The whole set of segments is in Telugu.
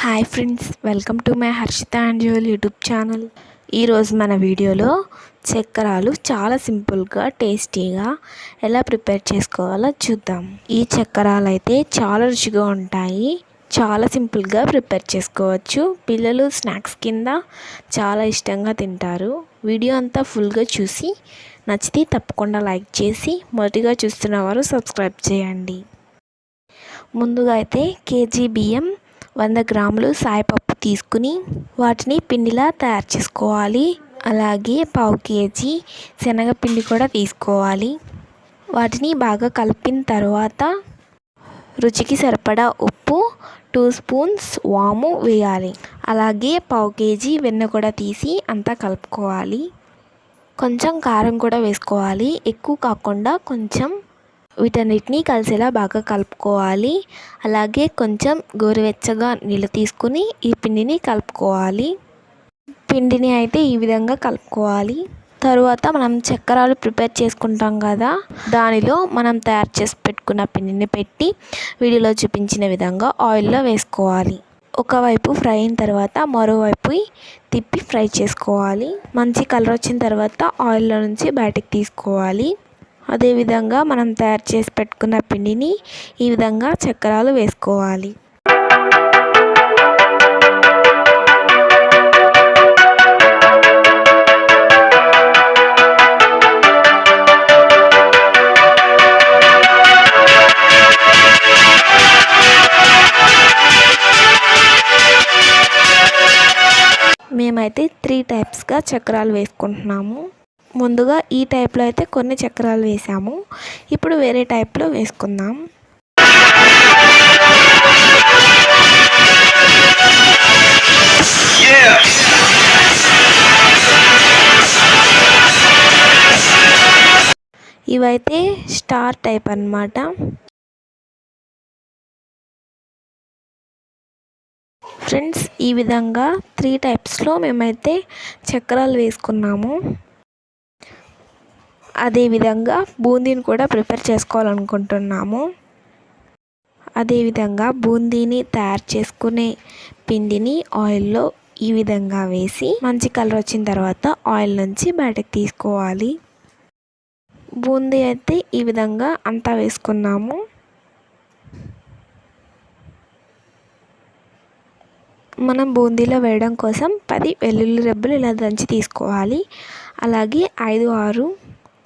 Hi friends welcome to my Harshita and Yuval YouTube channel. ఈరోజు మన వీడియోలో చక్కెరాలు చాలా సింపుల్గా టేస్టీగా ఎలా ప్రిపేర్ చేసుకోవాలో చూద్దాం. ఈ చక్కెరాలు అయితే చాలా రుచిగా ఉంటాయి చాలా సింపుల్గా ప్రిపేర్ చేసుకోవచ్చు. పిల్లలు స్నాక్స్ కింద చాలా ఇష్టంగా తింటారు. వీడియో అంతా ఫుల్గా చూసి నచ్చితే తప్పకుండా లైక్ చేసి మొదటిగా చూస్తున్న వారు సబ్స్క్రైబ్ చేయండి. ముందుగా అయితే కేజీ బియ్యం వంద గ్రాములు సాయిపప్పు తీసుకుని వాటిని పిండిలా తయారు చేసుకోవాలి. అలాగే పావు కేజీ శనగపిండి కూడా తీసుకోవాలి. వాటిని బాగా కలిపిన తర్వాత రుచికి సరిపడా ఉప్పు టూ స్పూన్స్ వాము వేయాలి. అలాగే పావు కేజీ వెన్న కూడా తీసి అంతా కలుపుకోవాలి. కొంచెం కారం కూడా వేసుకోవాలి. ఎక్కువ కాకుండా కొంచెం వీటన్నిటిని కలిసేలా బాగా కలుపుకోవాలి. అలాగే కొంచెం గోరువెచ్చగా నీళ్ళు తీసుకుని ఈ పిండిని కలుపుకోవాలి. పిండిని అయితే ఈ విధంగా కలుపుకోవాలి. తరువాత మనం చక్కెరాలు ప్రిపేర్ చేసుకుంటాం కదా దానిలో మనం తయారు చేసి పెట్టుకున్న పిండిని పెట్టి వీడియోలో చూపించిన విధంగా ఆయిల్లో వేసుకోవాలి. ఒకవైపు ఫ్రై అయిన తర్వాత మరోవైపు తిప్పి ఫ్రై చేసుకోవాలి. మంచి కలర్ వచ్చిన తర్వాత ఆయిల్లో నుంచి బయటకు తీసుకోవాలి. అదేవిధంగా మనం తయారు చేసి పెట్టుకున్న పిండిని ఈ విధంగా చక్రాలు వేసుకోవాలి. మేమైతే త్రీ టైప్స్గా చక్రాలు వేసుకుంటున్నాము. ముందుగా ఈ టైప్లో అయితే కొన్ని చక్రాలు వేసాము ఇప్పుడు వేరే టైప్లో వేసుకుందాం. ఇవైతే స్టార్ టైప్ అన్నమాట. ఫ్రెండ్స్ ఈ విధంగా త్రీ టైప్స్లో మేమైతే చక్రాలు వేసుకున్నాము. అదేవిధంగా బూందీని కూడా ప్రిపేర్ చేసుకోవాలనుకుంటున్నాము. అదేవిధంగా బూందీని తయారు చేసుకునే పిండిని ఆయిల్లో ఈ విధంగా వేసి మంచి కలర్ వచ్చిన తర్వాత ఆయిల్ నుంచి బయటకు తీసుకోవాలి. బూందీ అయితే ఈ విధంగా అంతా వేసుకున్నాము. మనం బూందీలో వేయడం కోసం పది వెల్లుల్లి రెబ్బలు ఇలా దంచి తీసుకోవాలి. అలాగే ఐదు ఆరు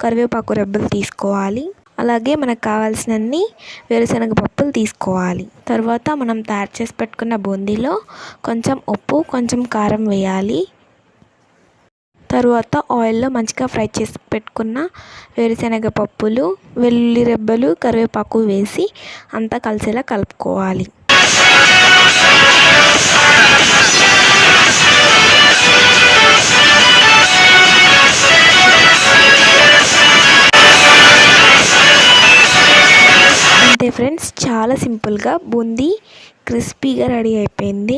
కరివేపాకు రెబ్బలు తీసుకోవాలి. అలాగే మనకు కావాల్సినన్ని వేరుశనగ పప్పులు తీసుకోవాలి. తర్వాత మనం తయారు చేసి పెట్టుకున్న బూందీలో కొంచెం ఉప్పు కొంచెం కారం వేయాలి. తరువాత ఆయిల్లో మంచిగా ఫ్రై చేసి పెట్టుకున్న వేరుశనగ పప్పులు వెల్లుల్లి రెబ్బలు కరివేపాకు వేసి అంతా కలిసేలా కలుపుకోవాలి. అంతే ఫ్రెండ్స్ చాలా సింపుల్గా బూందీ క్రిస్పీగా రెడీ అయిపోయింది.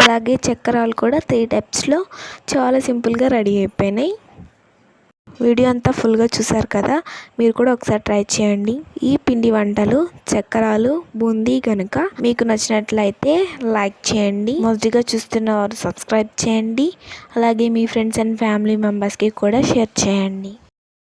అలాగే చక్రాలు కూడా త్రీ టైప్స్లో చాలా సింపుల్గా రెడీ అయిపోయినాయి. వీడియో అంతా ఫుల్గా చూసారు కదా మీరు కూడా ఒకసారి ట్రై చేయండి. ఈ పిండి వంటలు చక్రాలు బూందీ కనుక మీకు నచ్చినట్లయితే లైక్ చేయండి. మొదటిగా చూస్తున్న వారు సబ్స్క్రైబ్ చేయండి. అలాగే మీ ఫ్రెండ్స్ అండ్ ఫ్యామిలీ మెంబర్స్కి కూడా షేర్ చేయండి.